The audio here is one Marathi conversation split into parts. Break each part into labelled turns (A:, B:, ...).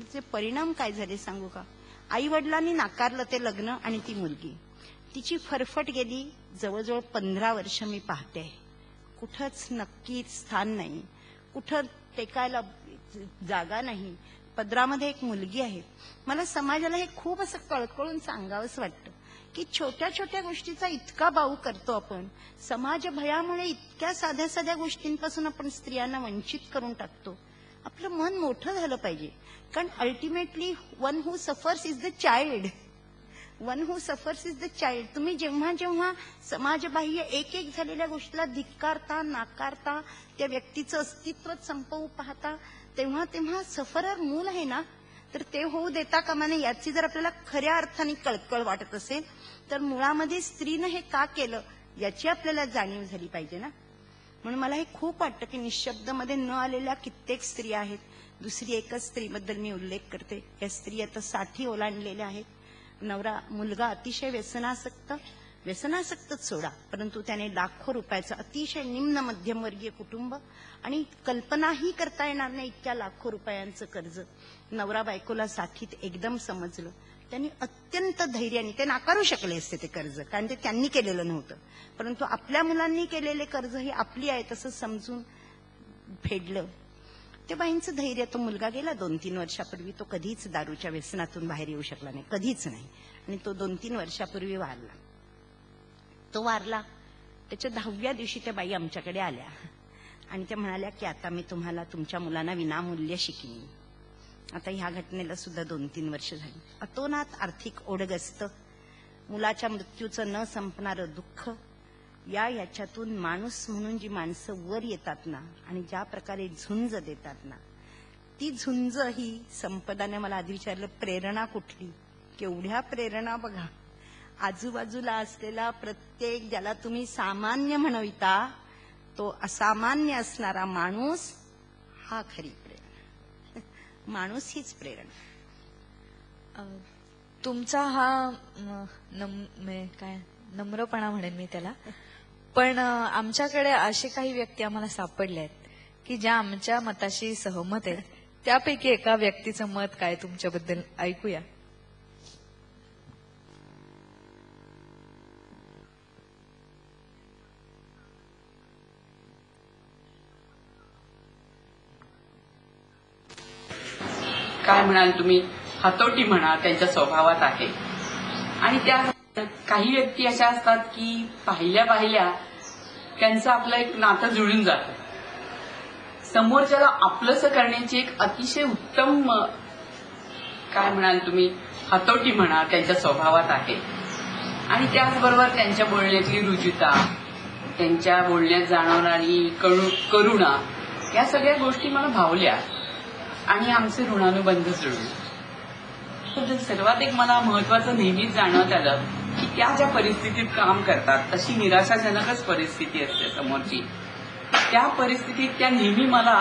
A: त्याचे परिणाम काय झाले सांगू का? आई वडिलांनी नाकारलं ते लग्न आणि ती मुलगी. तिची फरफट गेली. जवळजवळ पंधरा वर्ष मी पाहते. कुठंच नक्की स्थान नाही. कुठं टेकायला जागा नाही. पदरामध्ये एक मुलगी आहे. मला समाजाला हे खूप असं कळकळून सांगावंच वाटतं की छोट्या छोट्या गोष्टीचा इतका बाऊ करतो आपण. समाज भयामुळे इतक्या साध्या साध्या गोष्टींपासून आपण स्त्रियांना वंचित करून टाकतो. आपलं मन मोठं झालं पाहिजे. कारण ultimately one who suffers is the child one who suffers is the child तुम्ही जेव्हा जेव्हा समाजबाह्य एक एक झालेल्या गोष्टीला धिक्कारता नाकारता त्या व्यक्तीचं अस्तित्व संपवू पाहता तेव्हा तेव्हा सफरर मूल आहे ना तर ते होऊ देता कामा नये. याची जर आपल्याला खऱ्या अर्थाने कळकळ वाटत असेल तर मुळामध्ये स्त्रीनं हे का केलं याची आपल्याला जाणीव झाली पाहिजे ना. म्हणून मला हे खूप वाटतं की निशब्दमध्ये न आलेल्या कित्येक स्त्रिया आहेत. दुसरी एकच स्त्रीबद्दल मी उल्लेख करते. या स्त्री आता साठी ओलांडलेल्या आहेत. नवरा मुलगा अतिशय व्यसनासक्त व्यसनासक्तच सोडा. परंतु त्याने लाखो रुपयाचं अतिशय निम्न मध्यमवर्गीय कुटुंब आणि कल्पनाही करता येणार नाही इतक्या लाखो रुपयांचं कर्ज. नवरा बायकोला साठीत एकदम समजलं. त्यांनी अत्यंत धैर्याने ते नाकारू शकले असते ते कर्ज कारण ते त्यांनी केलेलं नव्हतं. परंतु आपल्या मुलांनी केलेले कर्ज हे आपली आहे तसं समजून फेडलं. त्या बाईंचं धैर्य तो मुलगा गेला दोन तीन वर्षापूर्वी तो कधीच दारूच्या व्यसनातून बाहेर येऊ शकला नाही कधीच नाही. आणि तो दोन तीन वर्षापूर्वी वारला. तो वारला. त्याच्या दहाव्या दिवशी त्या बाई आमच्याकडे आल्या. आणि त्या म्हणाल्या की आता मी तुम्हाला तुमच्या मुलांना विनामूल्य शिकवीन आता ह्या घटनेला सुद्धा दोन तीन वर्ष झाली. अतोनात आर्थिक ओढगस्त. मुलाच्या मृत्यूचं न संपणारं दुःख. या याच्यातून माणूस म्हणून जी माणसं वर येतात ना आणि ज्या प्रकारे झुंज देतात ना ती झुंज ही संपदाने मला आधी विचारलं प्रेरणा कुठली? केवढ्या प्रेरणा बघा. आजूबाजूला असलेला प्रत्येक ज्याला तुम्ही सामान्य म्हणविता तो असामान्य असणारा माणूस हा खरी प्रेरणा. माणूस हीच प्रेरणा.
B: तुमचा हा नम काय नम्रपणा म्हणेन मी त्याला. पण आमच्याकडे असे काही व्यक्ती आम्हाला सापडले आहेत की ज्या आमच्या मताशी सहमत आहेत. त्यापैकी एका व्यक्तीचं मत काय तुमच्याबद्दल ऐकूया.
C: काय म्हणाल तुम्ही? हातोटी म्हणा त्यांच्या स्वभावात आहे. आणि त्या काही व्यक्ती अशा असतात की पाहिल्या पाहिल्या त्यांचं आपलं एक नातं जुळून जातं. समोरच्याला आपलंसं करण्याची एक अतिशय उत्तम काय म्हणाल तुम्ही? हातोटी म्हणा त्यांच्या स्वभावात आहे. आणि त्याचबरोबर त्यांच्या बोलण्यातली रुजुता त्यांच्या बोलण्यात जाणवणारी करुणा या सगळ्या गोष्टी मला भावल्या. आणि आमचे ऋणानुबंध जुळले. तर सर्वात एक मला महत्वाचं नेहमीच जाणवत आलं की त्या ज्या परिस्थितीत काम करतात तशी निराशाजनकच परिस्थिती असते समोरची. त्या परिस्थितीत त्या नेहमी मला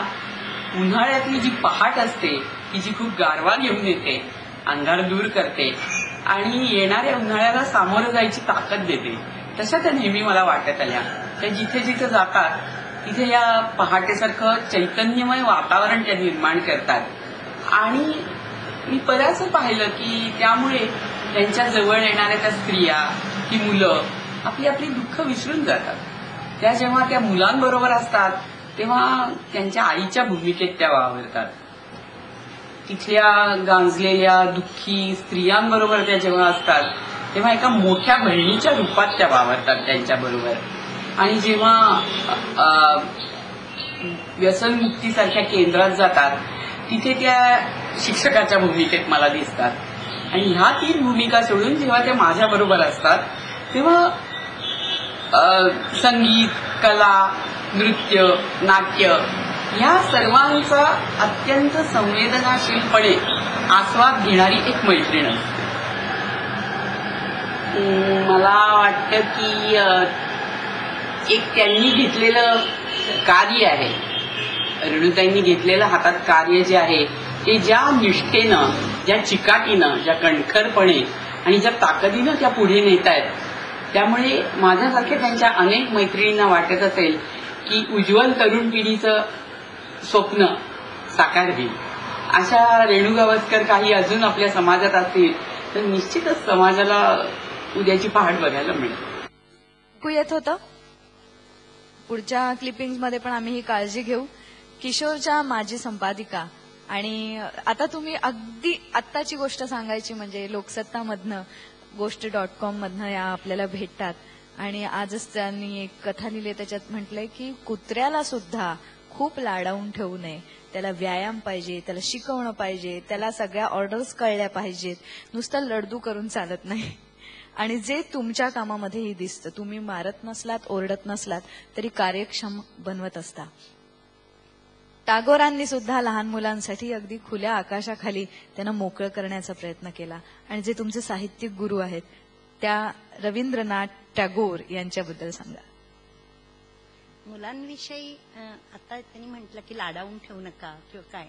C: उन्हाळ्यातली जी पहाट असते की जी खूप गारवा घेऊन येते अंधार दूर करते आणि येणाऱ्या उन्हाळ्याला सामोरं जायची ताकद देते तशा त्या नेहमी मला वाटत आल्या. त्या जिथे जिथे जातात तिथे या पहाटेसारखं चैतन्यमय वातावरण त्या निर्माण करतात. आणि मी बऱ्याच पाहिलं की त्यामुळे त्यांच्या जवळ येणाऱ्या त्या स्त्रिया ती मुलं आपली आपली दुःख विसरून जातात. त्या जेव्हा त्या मुलांबरोबर असतात तेव्हा त्यांच्या आईच्या भूमिकेत त्या वावरतात. तिथल्या गांजलेल्या दुःखी स्त्रियांबरोबर त्या जेव्हा असतात तेव्हा एका मोठ्या बहिणीच्या रूपात त्या वावरतात त्यांच्याबरोबर. आणि जेव्हा व्यसनमुक्तीसारख्या केंद्रात जातात तिथे त्या शिक्षकाच्या भूमिकेत मला दिसतात. आणि ह्या तीन भूमिका सोडून जेव्हा त्या माझ्याबरोबर असतात तेव्हा संगीत कला नृत्य नाट्य ह्या सर्वांचा अत्यंत संवेदनाशीलपणे आस्वाद घेणारी एक मैत्रीण असते. मला वाटतं की एक त्यांनी घेतलेलं कार्य आहे. रेणुताईंनी घेतलेलं हातात कार्य जे आहे ते ज्या निष्ठेनं ज्या चिकाटीनं ज्या कणखरपणे आणि ज्या ताकदीनं त्या पुढे नेत आहेत त्यामुळे माझ्यासारख्या त्यांच्या अनेक मैत्रिणींना वाटत असेल की उज्ज्वल तरुण पिढीचं स्वप्न साकार होईल. अशा रेणू गावस्कर काही अजून आपल्या समाजात असतील तर निश्चितच समाजाला उद्याची पहाट बघायला मिळेल.
B: ऐकू येत होतं? पुढच्या क्लिपिंगमध्ये पण आम्ही ही काळजी घेऊ. किशोरच्या माजी संपादिका. आणि आता तुम्ही अगदी आत्ताची गोष्ट सांगायची म्हणजे लोकसत्तामधनं गोष्ट डॉट कॉम मधनं या आपल्याला भेटतात. आणि आजच त्यांनी एक कथा लिहिली त्याच्यात म्हटलंय की कुत्र्याला सुद्धा खूप लाडावून ठेवू नये. त्याला व्यायाम पाहिजे त्याला शिकवणं पाहिजे त्याला सगळ्या ऑर्डर्स कळल्या पाहिजेत. नुसतं लडदू करून चालत नाही. आणि जे तुमच्या कामामध्येही दिसतं तुम्ही मारत नसलात ओरडत नसलात तरी कार्यक्षम बनवत असता. टागोरांनी सुद्धा लहान मुलांसाठी अगदी खुल्या आकाशाखाली त्यांना मोकळं करण्याचा प्रयत्न केला. आणि जे तुमचे साहित्यिक गुरु आहेत त्या रवींद्रनाथ टागोर यांच्याबद्दल सांगा.
A: मुलांविषयी आता त्यांनी म्हटलं की लाडावून ठेवू नका किंवा काय.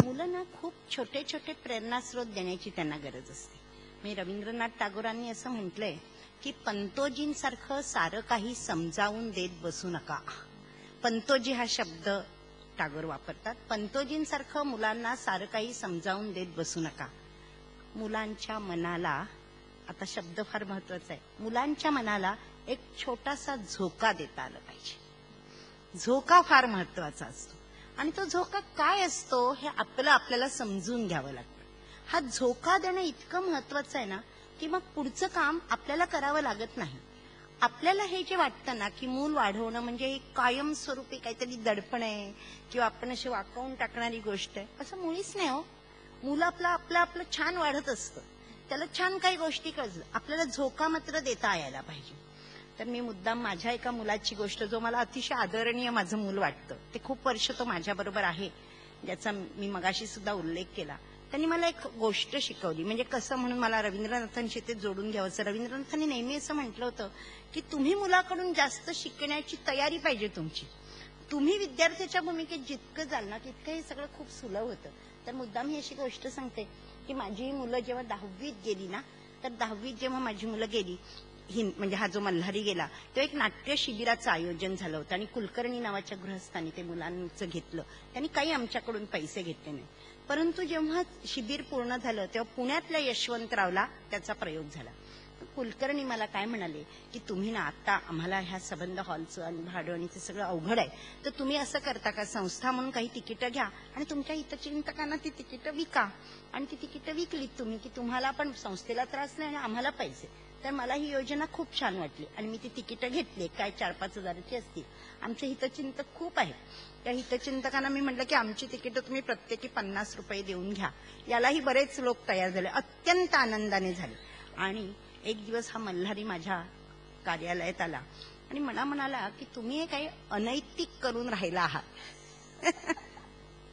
A: मुलं ना खूप छोटे छोटे प्रेरणास्रोत देण्याची त्यांना गरज असते. मी रवींद्रनाथ टागोरांनी असं म्हटलंय की पंतोजींसारखं सारं काही समजावून देत बसू नका. पंतोजी हा शब्द टागोर वापरतात. पंतोजींसारखं मुलांना सारं काही समजावून देत बसू नका. मुलांच्या मनाला आता शब्द फार महत्त्वाचा आहे मुलांच्या मनाला एक छोटासा झोका देता आला पाहिजे. झोका फार महत्त्वाचा असतो. आणि तो झोका काय असतो हे आपलं आपल्याला समजून घ्यावं लागतं. हा झोका देणं इतकं महत्वाचं आहे ना की मग पुढचं काम आपल्याला करावं लागत नाही. आपल्याला हे जे वाटतं ना की मूल वाढवणं म्हणजे एक कायमस्वरूपी काहीतरी दडपण आहे किंवा आपण अशी वाकवून टाकणारी गोष्ट आहे असं मुळीच नाही हो. मुलं आपलं आपलं आपलं छान वाढत असतं. त्याला छान काही गोष्टी कळलं आपल्याला झोका मात्र देता यायला पाहिजे. तर मी मुद्दाम माझ्या एका मुलाची गोष्ट जो मला अतिशय आदरणीय माझं मूल वाटतं ते खूप वर्ष तो माझ्याबरोबर आहे ज्याचा मी मगाशी सुद्धा उल्लेख केला. त्यांनी मला एक गोष्ट शिकवली. म्हणजे कसं म्हणून मला रवींद्रनाथांशी ते जोडून घ्यावं रवींद्रनाथांनी नेहमी असं म्हटलं होतं की तुम्ही मुलाकडून जास्त शिकण्याची तयारी पाहिजे तुमची. तुम्ही विद्यार्थ्याच्या भूमिकेत जितकं जाल ना तितकं हे सगळं खूप सुलभ होतं. तर मुद्दाम ही अशी गोष्ट सांगते की माझी मुलं जेव्हा दहावीत गेली ना तर दहावीत जेव्हा माझी मुलं गेली म्हणजे हा जो मल्हारी गेला तेव्हा एक नाट्य शिबिराचं आयोजन झालं होतं आणि कुलकर्णी नावाच्या गृहस्थानी ते मुलांचं घेतलं. त्यांनी काही आमच्याकडून पैसे घेतले नाही. परंतु जेव्हा शिबिर पूर्ण झालं तेव्हा पुण्यातल्या यशवंतरावला त्याचा प्रयोग झाला. कुलकर्णी मला काय म्हणाले की तुम्ही ना आता आम्हाला ह्या सबंध हॉलचं आणि भाडं आणि ते सगळं अवघड आहे. तर तुम्ही असं करता का? संस्था म्हणून काही तिकीटं घ्या आणि तुमच्या हितचिंतकांना ती तिकीटं विका. आणि ती तिकीटं विकलीत तुम्ही की तुम्हाला पण संस्थेला त्रास नाही आणि आम्हाला पैसे. तर मला ही योजना खूप छान वाटली. आणि मी ती तिकीटं घेतली. काय चार पाच हजाराची असतील. आमचे हितचिंतक खूप आहेत. त्या हितचिंतकांना मी म्हटलं की आमची तिकीटं तुम्ही प्रत्येकी पन्नास रुपये देऊन घ्या. यालाही बरेच लोक तयार झाले. अत्यंत आनंदाने झाले. आणि एक दिवस हा मल्हारी माझ्या कार्यालयात आला. आणि मला म्हणाला की तुम्ही हे काही अनैतिक करून राहिला आहात.